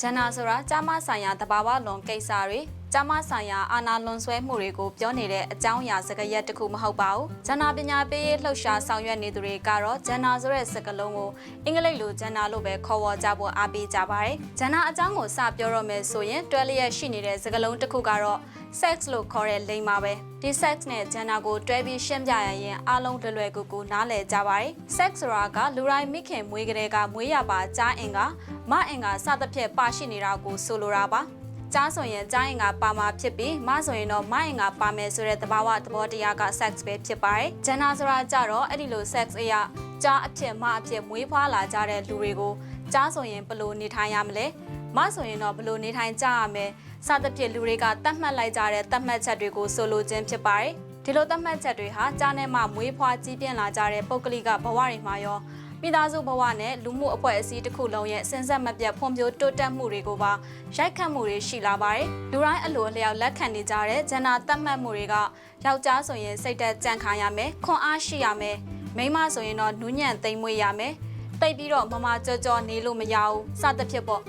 ဂျန်နာဆိုတာကြားမဆိုင်ရာတဘာဝလွန်ကိစ္စတွေ ကြားမဆိုင်ရာအာနာလွန်ဆွဲမှုတွေကိုပြောနေတဲ့အကြောင်းအရာစကားရက်တစ်ခုမဟုတ်ပါဘူးဂျန်နာပညာပေးရေးလှုပ်ရှားဆောင်ရွက်နေသူတွေကတော့ဂျန်နာဆိုတဲ့စကားလုံးကိုအင်္ဂလိပ်လိုဂျန်နာလို့ပဲခေါ်ဝေါ်ကြဖို့အားပေးကြပါတယ်ဂျန်နာအကြောင်းကိုစပြောရမယ်ဆိုရင်တွဲလျက်ရှိနေတဲ့စကားလုံးတစ်ခုကတော့ sex လို့ခေါ်တဲ့လိင်ပါပဲဒီ sex နဲ့ gender ကိုတွဲပြီးရှင်းပြရရင်အားလုံးလွယ်လွယ်ကူကူနားလည်ကြပါတယ် sex ဆိုတာကလူတိုင်းမိခင်မွေးကလေးကမွေးရပါကြားအင်ကမအင်ကစသဖြင့်ပါရှိနေတာကိုဆိုလိုတာပါ ကြားဆိုရင်ကြားအင်ကပါမှာဖြစ်ပြီးမဆိုရင်တော့မအင်ကပါမယ်ဆိုတဲ့သဘာဝသဘောတရားက sex ပဲဖြစ်ပါတယ် gender ဆိုတာကြတော့အဲ့ဒီလို sex အရာကြားအဖြစ်မအဖြစ်မွေးဖွားလာကြတဲ့လူတွေကိုကြားဆိုရင်ဘယ်လိုနေထိုင်ရမလဲမဆိုရင်တော့ဘယ်လိုနေထိုင်ကြရမလဲစသဖြင့်လူတွေကတတ်မှတ်လိုက်ကြတဲ့တတ်မှတ်ချက်တွေကိုဆိုလိုခြင်းဖြစ်ပါတယ်ဒီလိုတတ်မှတ်ချက်တွေဟာကြားနဲ့မှမွေးဖွားကြီးပြင်းလာကြတဲ့ပုဂ္ဂလိကဘဝတွေမှာရော မိသားစုဘဝနဲ့လူမှုအဖွဲ့အစည်းတစ်ခုလုံးရဲ့စဉ်ဆက်မပြတ်ဖွံ့ဖြိုးတိုးတက်မှုတွေကိုပါရိုက်ခတ်မှုတွေရှိလာပါတယ်လူတိုင်းအလိုအလျောက်လက်ခံနေကြတဲ့ဂျန်နာတတ်မှတ်မှုတွေကယောက်ျားဆိုရင်စိတ်သက်ကြံ့ခိုင်ရမယ်ခွန်အားရှိရမယ်မိန်းမဆိုရင်တော့နူးညံ့သိမ်မွေ့ရမယ်တိတ်ပြီးတော့မမကြောကြောနေလို့မရဘူးစသဖြင့်ပေါ့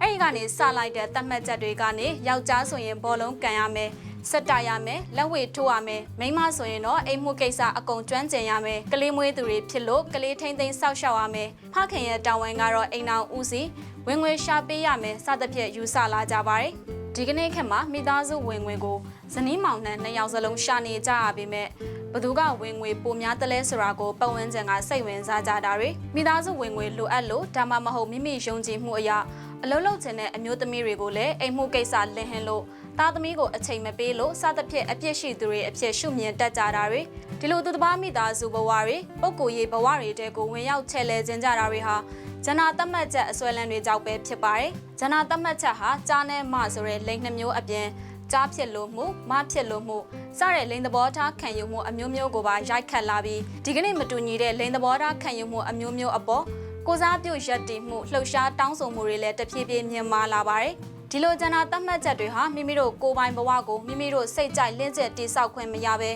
အဲ့ဒီကနေစလိုက်တဲ့တတ်မှတ်ချက်တွေကနေယောက်ျားဆိုရင်ဘောလုံးကန်ရမယ် စက်တာရမယ်လက်ဝဲထိုးရမယ်မိန်းမဆိုရင်တော့အိမ်မှုကိစ္စအကုန်ကျွမ်းကျင်ရမယ်ကလေးမွေးသူတွေဖြစ်လို့ကလေးထိမ့်သိမ်းစောက်ရှောက်ရမယ်ဖခင်ရဲ့တာဝန်ကတော့အိမ်အောင်ဦးစီးဝင်ငွေရှာပေးရမယ်စသဖြင့်ယူဆလာကြပါတယ်ဒီကနေ့ခေတ်မှာမိသားစုဝင်ငွေကိုဇနီးမောင်နှံနှစ်ယောက်စလုံးရှာနေကြရပေမဲ့ဘသူကဝင်ငွေပိုများတလဲဆိုတာကိုပတ်ဝန်းကျင်ကစိတ်ဝင်စားကြတာတွေမိသားစုဝင်ငွေလိုအပ်လို့ဒါမှမဟုတ်မိမိယုံကြည်မှုအရာအလုံးလုံးချင်တဲ့အမျိုးသမီးတွေကိုလည်းအိမ်မှုကိစ္စလင်ဟင်လို့ သားသမီးကိုအချိန်မပေးလို့စသဖြင့်အပြစ်ရှိသူတွေအဖြစ်ရှုမြင်တတ်ကြတာတွေဒီလိုသူတစ်ပါးမိသားစုဘဝတွေပုံကိုယ်ရေးဘဝတွေတဲကိုဝင်ရောက်ချဲ့လဲခြင်းကြတာတွေဟာဂျနာတတ်မှတ်ချက်အစွဲလန်းတွေကြောင့်ပဲဖြစ်ပါတယ်ဂျနာတတ်မှတ်ချက်ဟာကြားနဲ့မဆိုတဲ့လိင်နှမျိုးအပြင်ကြားဖြစ်လို့မှုမဖြစ်လို့မှုစတဲ့လိင်သဘောထားခံယူမှုအမျိုးမျိုးကိုပါရိုက်ခတ်လာပြီးဒီကနေ့မတူညီတဲ့လိင်သဘောထားခံယူမှုအမျိုးမျိုးအပေါ်ကိုစားပြုတ်ရက်တည်မှုလှုပ်ရှားတောင်းဆိုမှုတွေလည်းတဖြည်းဖြည်းမြင့်မားလာပါတယ်။ ဒီလိုကျန်တာသတ်မှတ်ချက်တွေဟာမိမိတို့ကိုယ်ပိုင်ဘဝကိုမိမိတို့စိတ်ကြိုက်လင့်ကျက်တိဆောက်ခွင့်မရဘဲ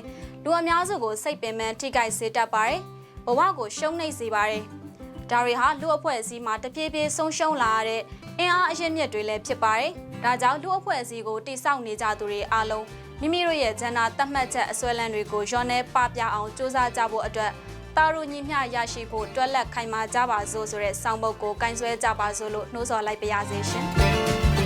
လူအများစုကိုစိတ်ပင်ပန်းထိခိုက်စေတတ်ပါတယ်။ဘဝကိုရှုံးနိမ့်စေပါတယ်။ဒါတွေဟာလူအဖွဲ့အစည်းမှာတဖြည်းဖြည်းဆုံးရှုံးလာရတဲ့အင်အားအရင်းမြစ်တွေလည်းဖြစ်ပါတယ်။ဒါကြောင့်လူအဖွဲ့အစည်းကိုတိဆောက်နေကြသူတွေအားလုံးမိမိတို့ရဲ့ဂျန်နာသတ်မှတ်ချက်အစွဲလန်းတွေကိုရောနေပပြအောင်စူးစမ်းကြဖို့အတွက်တာရူညီမျှရရှိဖို့တွက်လက်ခိုင်မာကြပါစို့ဆိုတဲ့စောင်းပုဒ်ကိုကင်ဆွဲကြပါစို့လို့နှိုးဆော်လိုက်ပါရစေရှင်